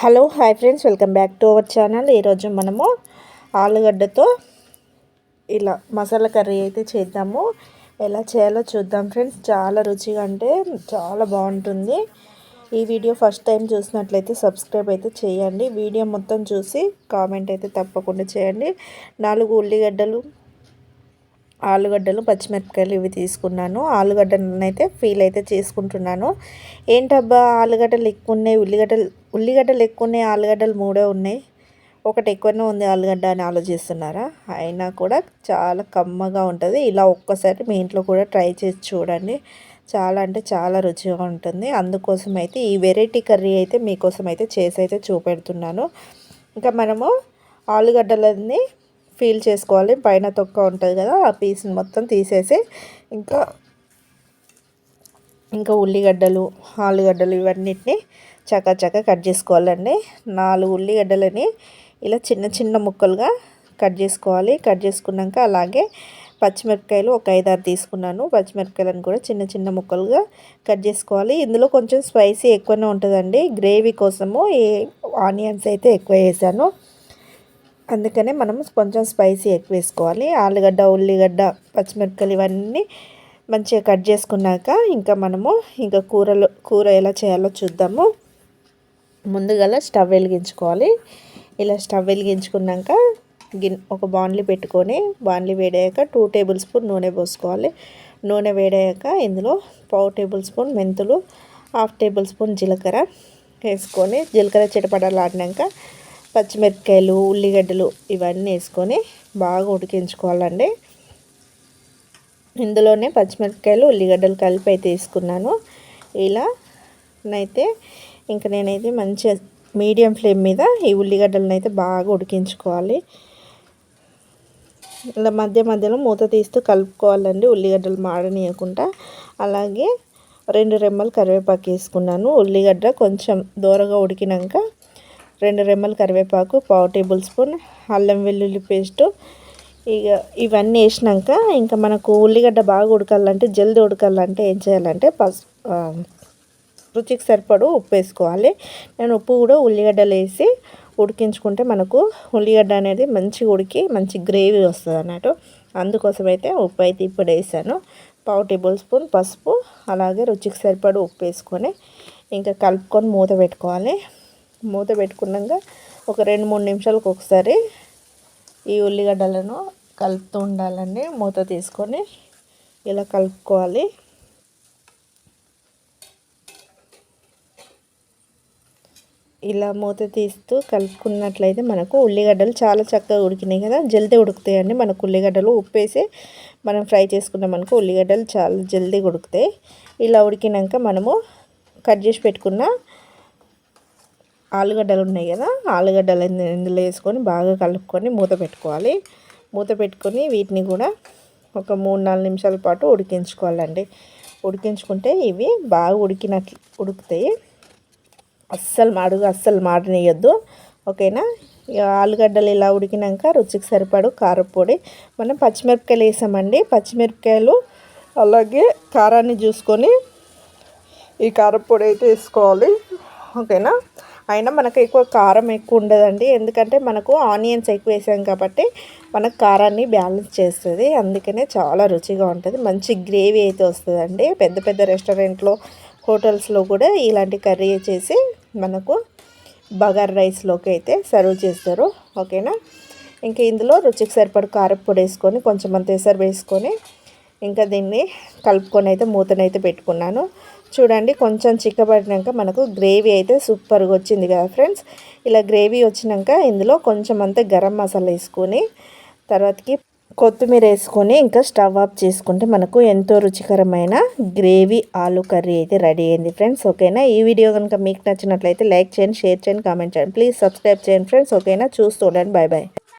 Hello hi friends welcome back to our channel. ఈరోజు మనము ఆలుగడ్డతో ఇలా మసాలా కర్రీ అయితే చేద్దాము. ఎలా చేయాలో చూద్దాం ఫ్రెండ్స్. చాలా రుచిగా అంటే చాలా బాగుంటుంది. ఈ వీడియో ఫస్ట్ టైం చూసినట్లయితే సబ్స్క్రైబ్ అయితే చేయండి. వీడియో మొత్తం చూసి కామెంట్ అయితే తప్పకుండా చేయండి. నాలుగు ఉల్లిగడ్డలు ఆలుగడ్డలు పచ్చిమిరపకాయలు ఇవి తీసుకున్నాను. ఆలుగడ్డలను ఫీల్ అయితే చేసుకుంటున్నాను. ఏంటబ్బా ఆలుగడ్డలు ఎక్కువ ఉన్నాయి ఉల్లిగడ్డలు ఉల్లిగడ్డలు ఎక్కువ ఉన్నాయి ఆలుగడ్డలు మూడే ఉన్నాయి. ఒకటి ఎక్కువనే ఉంది ఆలుగడ్డ అని ఆలోచిస్తున్నారా? అయినా కూడా చాలా కమ్మగా ఉంటుంది. ఇలా ఒక్కసారి మీ ఇంట్లో కూడా ట్రై చేసి చూడండి. చాలా అంటే చాలా రుచిగా ఉంటుంది. అందుకోసం అయితే ఈ వెరైటీ కర్రీ అయితే మీకోసం అయితే చేసి అయితే చూపెడుతున్నాను. ఇంకా మనము ఆలుగడ్డలన్నీ ఫీల్ చేసుకోవాలి. పైన తొక్క ఉంటుంది కదా ఆ పీస్ని మొత్తం తీసేసి ఇంకా ఇంకా ఉల్లిగడ్డలు ఆలుగడ్డలు ఇవన్నిటిని చక్క కట్ చేసుకోవాలండి. నాలుగు ఉల్లిగడ్డలని ఇలా చిన్న చిన్న ముక్కలుగా కట్ చేసుకోవాలి. కట్ చేసుకున్నాక అలాగే పచ్చిమిరపకాయలు ఒక ఐదారు తీసుకున్నాను. పచ్చిమిరపకాయలను కూడా చిన్న చిన్న ముక్కలుగా కట్ చేసుకోవాలి. ఇందులో కొంచెం స్పైసీ ఎక్కువనే ఉంటుందండి. గ్రేవీ కోసము ఈ ఆనియన్స్ అయితే ఎక్కువ వేసాను. అందుకనే మనం కొంచెం స్పైసీ ఎక్కువ వేసుకోవాలి. ఆలుగడ్డ ఉల్లిగడ్డ పచ్చిమిరపకాయలు ఇవన్నీ మంచిగా కట్ చేసుకున్నాక ఇంకా మనము ఇంకా కూరలో కూర ఎలా చేయాలో చూద్దాము. ముందుగా స్టవ్ వెలిగించుకోవాలి. ఇలా స్టవ్ వెలిగించుకున్నాక గిన్ ఒక బాండ్లీ పెట్టుకొని బాండ్లీ వేడాక టూ టేబుల్ స్పూన్ నూనె పోసుకోవాలి. నూనె వేడాక ఇందులో పావు టేబుల్ స్పూన్ మెంతులు హాఫ్ టేబుల్ స్పూన్ జీలకర్ర వేసుకొని జీలకర్ర చిటపడలాడినాక పచ్చిమిరపకాయలు ఉల్లిగడ్డలు ఇవన్నీ వేసుకొని బాగా ఉడికించుకోవాలండి. ఇందులోనే పచ్చిమిరపకాయలు ఉల్లిగడ్డలు కలిపి అయితే వేసుకున్నాను. ఇలా అయితే ఇంకా నేనైతే మంచిగా మీడియం ఫ్లేమ్ మీద ఈ ఉల్లిగడ్డలను అయితే బాగా ఉడికించుకోవాలి. ఇలా మధ్య మధ్యలో మూత తీస్తూ కలుపుకోవాలండి ఉల్లిగడ్డలు మాడనీయకుండా. అలాగే రెండు రెమ్మలు కరివేపాకు వేసుకున్నాను. ఉల్లిగడ్డ కొంచెం దూరగా ఉడికినాక రెండు రెమ్మలు కరివేపాకు పావు టేబుల్ స్పూన్ అల్లం వెల్లుల్లి పేస్టు. ఇక ఇవన్నీ వేసినాక ఇంకా మనకు ఉల్లిగడ్డ బాగా ఉడకాలంటే జల్దీ ఉడకాలంటే ఏం చేయాలంటే పసు రుచికి సరిపడు ఉప్పు వేసుకోవాలి. నేను ఉప్పు కూడా ఉల్లిగడ్డలు వేసి ఉడికించుకుంటే మనకు ఉల్లిగడ్డ అనేది మంచిగా ఉడికి మంచి గ్రేవీ వస్తుంది అన్నట్టు. అందుకోసం అయితే ఉప్పు అయితే ఇప్పుడు వేసాను. పావు టేబుల్ స్పూన్ పసుపు అలాగే రుచికి సరిపడు ఉప్పు వేసుకొని ఇంకా కలుపుకొని మూత పెట్టుకోవాలి. మూత పెట్టుకున్నాక ఒక రెండు మూడు నిమిషాలకు ఒకసారి ఈ ఉల్లిగడ్డలను కలుపుతూ ఉండాలండి. మూత తీసుకొని ఇలా కలుపుకోవాలి. ఇలా మూత తీస్తూ కలుపుకున్నట్లయితే మనకు ఉల్లిగడ్డలు చాలా చక్కగా ఉడికినాయి కదా. జల్దీ ఉడుకుతాయండి. మనకు ఉల్లిగడ్డలు ఉప్పేసి మనం ఫ్రై చేసుకున్నాం అనుకో ఉల్లిగడ్డలు చాలా జల్దీ ఉడుకుతాయి. ఇలా ఉడికినాక మనము కట్ చేసి పెట్టుకున్న ఆలుగడ్డలు ఉన్నాయి కదా ఆలుగడ్డలు ఇందులో వేసుకొని బాగా కలుపుకొని మూత పెట్టుకోవాలి. మూత పెట్టుకొని వీటిని కూడా ఒక మూడు నాలుగు నిమిషాల పాటు ఉడికించుకోవాలండి. ఉడికించుకుంటే ఇవి బాగా ఉడికినట్లు ఉడుకుతాయి. అస్సలు మాడుగు అస్సలు మాడనియద్దు. ఓకేనా? ఆలుగడ్డలు ఇలా ఉడికినాక రుచికి సరిపడు కారపొడి మనం పచ్చిమిరపకాయలు వేసామండి. పచ్చిమిరపకాయలు అలాగే కారాన్ని చూసుకొని ఈ కారపొడి అయితే వేసుకోవాలి. ఓకేనా? అయినా మనకు ఎక్కువ కారం ఎక్కువ ఉండదండి. ఎందుకంటే మనకు ఆనియన్స్ ఎక్కువ వేసాం కాబట్టి మనకు కారాన్ని బ్యాలెన్స్ చేస్తుంది. అందుకనే చాలా రుచిగా ఉంటుంది. మంచి గ్రేవీ అయితే వస్తుందండి. పెద్ద పెద్ద రెస్టారెంట్లో హోటల్స్లో కూడా ఇలాంటి కర్రీ చేసి మనకు బగార్ రైస్లోకి అయితే సర్వ్ చేస్తారు. ఓకేనా? ఇంకా ఇందులో రుచికి సరిపడు కారపొడి వేసుకొని కొంచెం అంత ఎసరు వేసుకొని ఇంకా దీన్ని కలుపుకొని అయితే మూతనైతే పెట్టుకున్నాను. చూడండి కొంచెం చిక్కబడినాక మనకు గ్రేవీ అయితే సూపర్గా వచ్చింది కదా ఫ్రెండ్స్. ఇలా గ్రేవీ వచ్చినాక ఇందులో కొంచెం అంతా గరం మసాలా వేసుకొని తర్వాతకి కొత్తిమీర వేసుకొని ఇంకా స్టవ్ ఆఫ్ చేసుకుంటే మనకు ఎంతో రుచికరమైన గ్రేవీ ఆలు కర్రీ అయితే రెడీ అయింది ఫ్రెండ్స్. ఓకేనా? ఈ వీడియో కనుక మీకు నచ్చినట్లయితే లైక్ చేయండి షేర్ చేయండి కామెంట్ చేయండి. ప్లీజ్ సబ్స్క్రైబ్ చేయండి ఫ్రెండ్స్. ఓకేనా? చూస్తూ ఉండండి. Bye bye